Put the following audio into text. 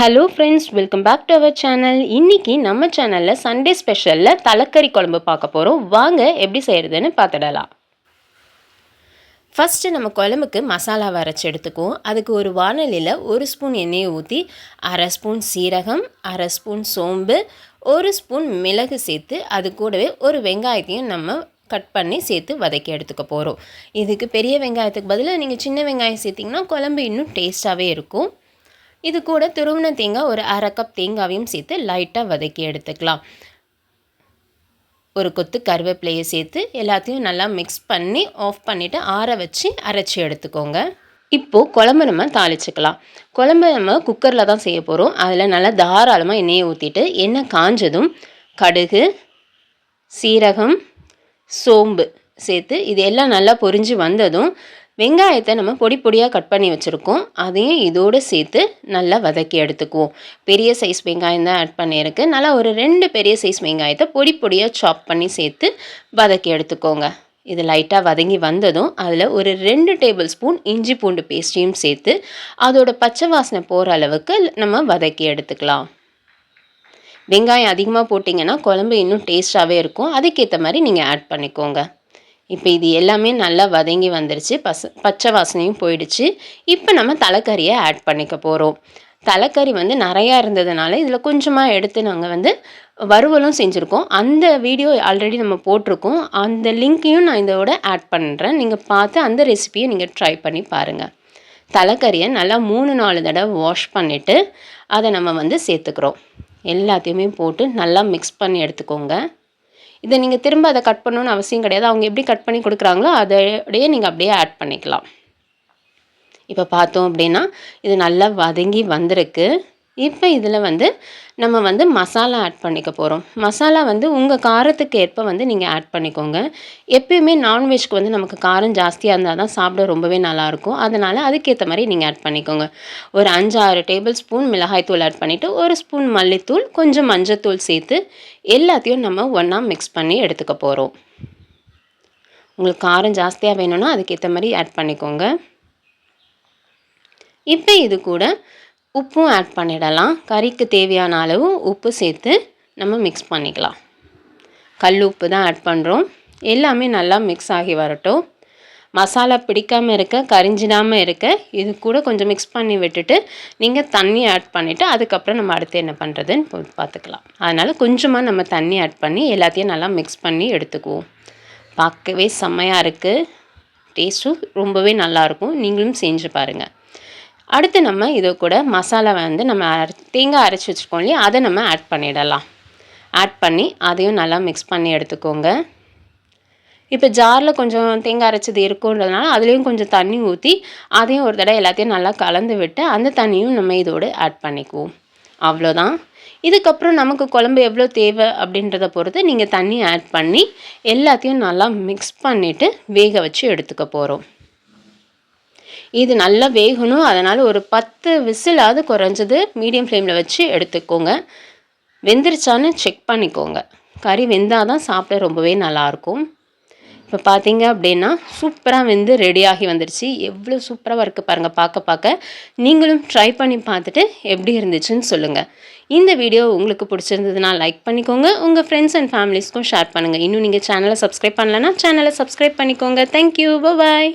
Hello friends welcome back to our channel இன்றைக்கி நம்ம சேனலில் சண்டே ஸ்பெஷலில் தலைக்கறி குழம்பு பார்க்க போகிறோம் வாங்க எப்படி செய்கிறதுன்னு பார்த்துடலாம். ஃபஸ்ட்டு நம்ம குழம்புக்கு மசாலா அரைச்சி எடுத்துக்குவோம். அதுக்கு ஒரு வானலியில் ஒரு ஸ்பூன் எண்ணெயை ஊற்றி அரை ஸ்பூன் சீரகம் அரை ஸ்பூன் சோம்பு ஒரு ஸ்பூன் மிளகு சேர்த்து அது கூடவே ஒரு வெங்காயத்தையும் நம்ம கட் பண்ணி சேர்த்து வதக்கி எடுத்துக்க போகிறோம் இதுக்கு பெரிய வெங்காயத்துக்கு பதிலாக நீங்கள் சின்ன வெங்காயம் சேர்த்திங்கன்னா குழம்பு இன்னும் டேஸ்ட்டாகவே இருக்கும். இது கூட துருவன தேங்காய் ஒரு அரை கப் தேங்காவையும் சேர்த்து லைட்டாக வதக்கி எடுத்துக்கலாம். ஒரு கொத்து கருவேப்பிலையை சேர்த்து எல்லாத்தையும் நல்லா மிக்ஸ் பண்ணி ஆஃப் பண்ணிவிட்டு ஆற வச்சு அரைச்சி எடுத்துக்கோங்க. இப்போது குழம்பு நம்ம தாளிச்சுக்கலாம். குழம்பு நம்ம குக்கரில் தான் செய்ய போகிறோம் அதில் நல்லா தாராளமாக எண்ணெயை ஊற்றிட்டு எண்ணெய் காஞ்சதும் கடுகு சீரகம் சோம்பு சேர்த்து இது எல்லாம் நல்லா பொரிஞ்சு வந்ததும் வெங்காயத்தை நம்ம பொடி பொடியாக கட் பண்ணி வச்சுருக்கோம். அதையும் இதோடு சேர்த்து நல்லா வதக்கி எடுத்துக்குவோம். பெரிய சைஸ் வெங்காயம் தான் ஆட் பண்ணியிருக்கு. நல்லா ஒரு ரெண்டு பெரிய சைஸ் வெங்காயத்தை பொடி பொடியாக சாப் பண்ணி சேர்த்து வதக்கி எடுத்துக்கோங்க. இது லைட்டாக வதங்கி வந்ததும் அதில் ஒரு ரெண்டு டேபிள் ஸ்பூன் இஞ்சி பூண்டு பேஸ்ட்டையும் சேர்த்து அதோட பச்சை வாசனை போகிற அளவுக்கு நம்ம வதக்கி எடுத்துக்கலாம். வெங்காயம் அதிகமாக போட்டிங்கன்னா குழம்பு இன்னும் டேஸ்ட்டாகவே இருக்கும். அதுக்கேற்ற மாதிரி நீங்கள் ஆட் பண்ணிக்கோங்க. இப்போ இது எல்லாமே நல்லா வதங்கி வந்துருச்சு. பச பச்சை வாசனையும் போயிடுச்சு. இப்போ நம்ம தலைக்கறியை ஆட் பண்ணிக்க போகிறோம் தலைக்கறி வந்து நிறையா இருந்ததுனால இதில் கொஞ்சமாக எடுத்து நாங்கள் வந்து வறுவலும் செஞ்சுருக்கோம். அந்த வீடியோ ஆல்ரெடி நம்ம போட்டிருக்கோம். அந்த லிங்க்கையும் நான் இதோட ஆட் பண்ணுறேன் நீங்கள் பார்த்து அந்த ரெசிபியை நீங்கள் ட்ரை பண்ணி பாருங்கள் தலைக்கறியை நல்லா மூணு நாலு தடவை வாஷ் பண்ணிவிட்டு அதை நம்ம வந்து சேர்த்துக்கிறோம். எல்லாத்தையுமே போட்டு நல்லா மிக்ஸ் பண்ணி எடுத்துக்கோங்க. இதை நீங்கள் திரும்ப அதை கட் பண்ணணுன்னு அவசியம் கிடையாது. அவங்க எப்படி கட் பண்ணி கொடுக்குறாங்களோ அதோடையே நீங்கள் அப்படியே ஆட் பண்ணிக்கலாம். இப்போ பார்த்தோம் அப்படின்னா இது நல்லா வதங்கி வந்திருக்கு. இப்போ இதில் வந்து நம்ம வந்து மசாலா ஆட் பண்ணிக்க போகிறோம் மசாலா வந்து உங்கள் காரத்துக்கு ஏற்ப வந்து நீங்கள் ஆட் பண்ணிக்கோங்க. எப்பயுமே நான்வெஜ்க்கு வந்து நமக்கு காரம் ஜாஸ்தியாக இருந்தால் தான் சாப்பிட ரொம்பவே நல்லாயிருக்கும் அதனால் அதுக்கேற்ற மாதிரி நீங்கள் ஆட் பண்ணிக்கோங்க. ஒரு அஞ்சு ஆறு டேபிள் ஸ்பூன் மிளகாய்த்தூள் ஆட் பண்ணிவிட்டு ஒரு ஸ்பூன் மல்லித்தூள் கொஞ்சம் மஞ்சத்தூள் சேர்த்து எல்லாத்தையும் நம்ம ஒன்றா மிக்ஸ் பண்ணி எடுத்துக்க போகிறோம் உங்களுக்கு காரம் ஜாஸ்தியாக வேணும்னா அதுக்கேற்ற மாதிரி ஆட் பண்ணிக்கோங்க. இப்போ இது கூட உப்பும் ஆட் பண்ணிடலாம். கறிக்கு தேவையான அளவு உப்பு சேர்த்து நம்ம மிக்ஸ் பண்ணிக்கலாம். கல் உப்பு தான் ஆட் பண்ணுறோம் எல்லாமே நல்லா மிக்ஸ் ஆகி வரட்டும். மசாலா பிடிக்காமல் இருக்க கரிஞ்சிடாமல் இருக்க இது கூட கொஞ்சம் மிக்ஸ் பண்ணி விட்டுட்டு நீங்கள் தண்ணி ஆட் பண்ணிவிட்டு அதுக்கப்புறம் நம்ம அடுத்து என்ன பண்ணுறதுன்னு பார்த்துக்கலாம் அதனால் கொஞ்சமாக நம்ம தண்ணி ஆட் பண்ணி எல்லாத்தையும் நல்லா மிக்ஸ் பண்ணி எடுத்துக்குவோம். பார்க்கவே செம்மையாக இருக்குது டேஸ்ட்டும் ரொம்பவே நல்லாயிருக்கும் நீங்களும் செஞ்சு பாருங்கள் அடுத்து நம்ம இது கூட மசாலா வந்து நம்ம தேங்காய் அரைச்சி வச்சுருக்கோம் இல்லையா? அதை நம்ம ஆட் பண்ணிடலாம். ஆட் பண்ணி அதையும் நல்லா மிக்ஸ் பண்ணி எடுத்துக்கோங்க. இப்போ ஜாரில் கொஞ்சம் தேங்காய் அரைச்சது இருக்குன்றதுனால அதுலேயும் கொஞ்சம் தண்ணி ஊற்றி அதையும் ஒரு தடவை எல்லாத்தையும் நல்லா கலந்து விட்டு அந்த தண்ணியும் நம்ம இதோடு ஆட் பண்ணிக்குவோம். அவ்வளோதான். இதுக்கப்புறம் நமக்கு குழம்பு எவ்வளோ தேவை அப்படின்றத பொறுத்து நீங்கள் தண்ணி ஆட் பண்ணி எல்லாத்தையும் நல்லா மிக்ஸ் பண்ணிவிட்டு வேக வச்சு எடுத்துக்க போகிறோம் இது நல்லா வேகணும். அதனால் ஒரு பத்து விசிலாவது குறைஞ்சது மீடியம் ஃப்ளேமில் வச்சு எடுத்துக்கோங்க. வெந்துருச்சான்னு செக் பண்ணிக்கோங்க. கறி வெந்தால் தான் சாப்பிட ரொம்பவே நல்லாயிருக்கும். இப்போ பார்த்தீங்க அப்படின்னா சூப்பராக வெந்து ரெடியாகி வந்துடுச்சு எவ்வளோ சூப்பராக இருக்குது பாருங்கள் பார்க்க பார்க்க. நீங்களும் ட்ரை பண்ணி பார்த்துட்டு எப்படி இருந்துச்சுன்னு சொல்லுங்கள் இந்த வீடியோ உங்களுக்கு பிடிச்சிருந்ததுன்னா லைக் பண்ணிக்கோங்க. உங்கள் ஃப்ரெண்ட்ஸ் அண்ட் ஃபேமிலிஸ்க்கும் ஷேர் பண்ணுங்கள் இன்னும் நீங்கள் சேனலை சப்ஸ்கிரைப் பண்ணலன்னா சேனலை சப்ஸ்கிரைப் பண்ணிக்கோங்க. Thank you bye